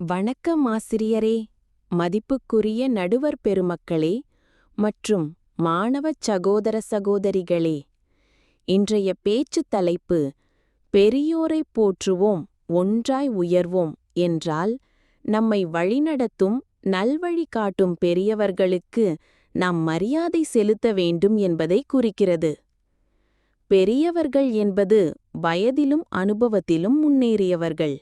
வணக்கம் ஆசிரியரே மதிப்புக்குரிய நடுவர் பெருமக்களே மற்றும் மாணவச் சகோதர சகோதரிகளே இன்றைய பேச்சுத் தலைப்பு பெரியோரைப் போற்றுவோம் ஒன்றாய் உயர்வோம் என்றால் நம்மை வழிநடத்தும் நல்வழி காட்டும் பெரியவர்களுக்கு நாம் மரியாதை செலுத்த வேண்டும் என்பதை குறிக்கிறது. பெரியவர்கள் என்பது வயதிலும் அனுபவத்திலும் முன்னேறியவர்கள்.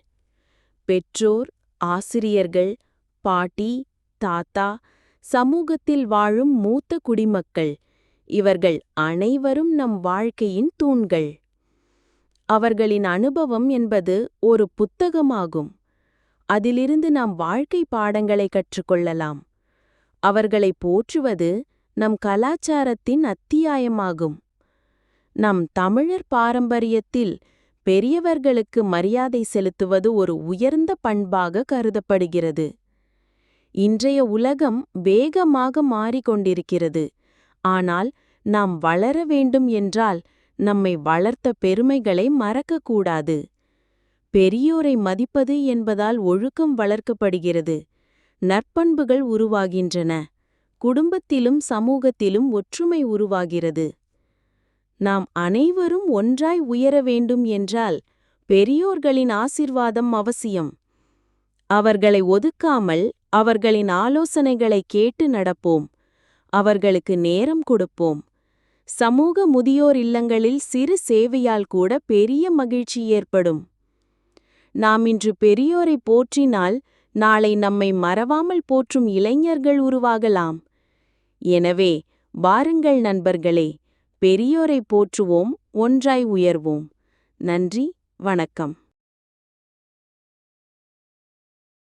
பெற்றோர் ஆசிரியர்கள் பாட்டி தாத்தா சமூகத்தில் வாழும் மூத்த குடிமக்கள். இவர்கள் அனைவரும் நம் வாழ்க்கையின் தூண்கள். அவர்களின் அனுபவம் என்பது ஒரு புத்தகமாகும். அதிலிருந்து நாம் வாழ்க்கை பாடங்களை கற்றுக்கொள்ளலாம். அவர்களை போற்றுவது நம் கலாச்சாரத்தின் அத்தியாயமாகும். நம் தமிழர் பாரம்பரியத்தில் பெரியவர்களுக்கு மரியாதை செலுத்துவது ஒரு உயர்ந்த பண்பாக கருதப்படுகிறது. இன்றைய உலகம் வேகமாக மாறிக்கொண்டிருக்கிறது. ஆனால் நாம் வளர வேண்டும் என்றால் நம்மை வளர்த்த பெருமைகளை மறக்கக்கூடாது. பெரியோரை மதிப்பது என்பதால் ஒழுக்கம் வளர்க்கப்படுகிறது. நற்பண்புகள் உருவாகின்றன. குடும்பத்திலும் சமூகத்திலும் ஒற்றுமை உருவாகிறது. நாம் அனைவரும் ஒன்றாய் உயர வேண்டும் என்றால் பெரியோர்களின் ஆசிர்வாதம் அவசியம். அவர்களை ஒதுக்காமல் அவர்களின் ஆலோசனைகளை கேட்டு நடப்போம். அவர்களுக்கு நேரம் கொடுப்போம். சமூக முதியோர் இல்லங்களில் சிறு சேவையால் கூட பெரிய மகிழ்ச்சி ஏற்படும். நாம் இன்று பெரியோரை போற்றினால் நாளை நம்மை மறவாமல் போற்றும் இளைஞர்கள் உருவாகலாம். எனவே வாருங்கள் நண்பர்களே பெரியோரை போற்றுவோம் ஒன்றாய் உயர்வோம். நன்றி வணக்கம்.